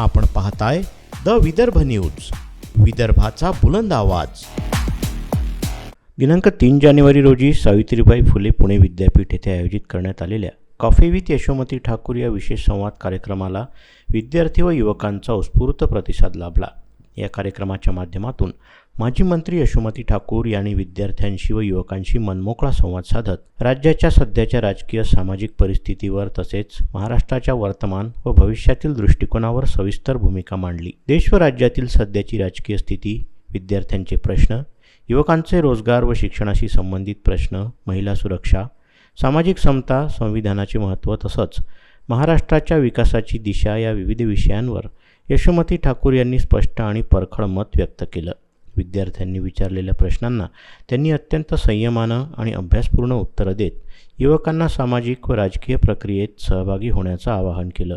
आपण पाहताय the Vidarbha news विदर्भाचा बुलंद आवाज. दिनांक तीन जानेवारी रोजी सावित्रीबाई फुले पुणे विद्यापीठ येथे आयोजित करण्यात आलेल्या कॉफी विथ यशोमती ठाकूर या विशेष संवाद कार्यक्रमाला विद्यार्थी व युवकांचा उत्स्फूर्त प्रतिसाद लाभला. या कार्यक्रमाच्या माध्यमातून माजी मंत्री यशोमती ठाकूर यांनी विद्यार्थ्यांशी व युवकांशी मनमोकळा संवाद साधत राज्याच्या सध्याच्या राजकीय सामाजिक परिस्थितीवर तसेच महाराष्ट्राच्या वर्तमान व भविष्यातील दृष्टिकोनावर सविस्तर भूमिका मांडली. देश व राज्यातील सध्याची राजकीय स्थिती विद्यार्थ्यांचे प्रश्न युवकांचे रोजगार व शिक्षणाशी संबंधित प्रश्न महिला सुरक्षा सामाजिक समता संविधानाचे महत्त्व तसंच महाराष्ट्राच्या विकासाची दिशा या विविध विषयांवर यशोमती ठाकूर यांनी स्पष्ट आणि परखड मत व्यक्त केलं. विद्यार्थ्यांनी विचारलेल्या प्रश्नांना त्यांनी अत्यंत संयमानं आणि अभ्यासपूर्ण उत्तरं देत युवकांना सामाजिक व राजकीय प्रक्रियेत सहभागी होण्याचं आवाहन केलं.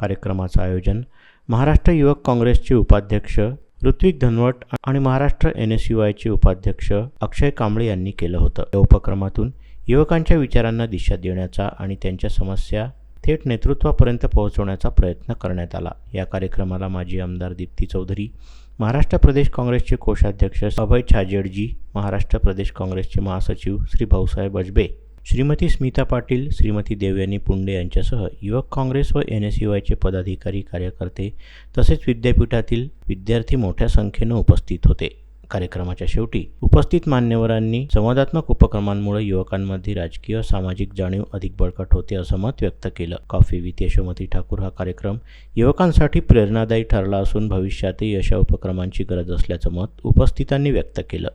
कार्यक्रमाचं आयोजन महाराष्ट्र युवक काँग्रेसचे उपाध्यक्ष ऋत्विक धनवट आणि महाराष्ट्र एन एस यू आयचे उपाध्यक्ष अक्षय कांबळे यांनी केलं होतं. या उपक्रमातून युवकांच्या विचारांना दिशा देण्याचा आणि त्यांच्या समस्या थेट नेतृत्वापर्यंत पोहोचवण्याचा प्रयत्न करण्यात आला. या कार्यक्रमाला माजी आमदार दीप्ती चौधरी महाराष्ट्र प्रदेश काँग्रेसचे कोषाध्यक्ष अभय छाजेडजी महाराष्ट्र प्रदेश काँग्रेसचे महासचिव श्री भाऊसाहेब अजबे श्रीमती स्मिता पाटील श्रीमती देवयानी पुंडे यांच्यासह युवक काँग्रेस व एन एस वायचे पदाधिकारी कार्यकर्ते तसेच विद्यापीठातील विद्यार्थी मोठ्या संख्येनं उपस्थित होते. कार्यक्रमाच्या शेवटी उपस्थित मान्यवरांनी संवादात्मक उपक्रमांमुळे युवकांमध्ये राजकीय सामाजिक जाणीव अधिक बळकट होते असं मत व्यक्त केलं. कॉफी विथ यशोमती ठाकूर हा कार्यक्रम युवकांसाठी प्रेरणादायी ठरला असून भविष्यातही अशा उपक्रमांची गरज असल्याचं मत उपस्थितांनी व्यक्त केलं.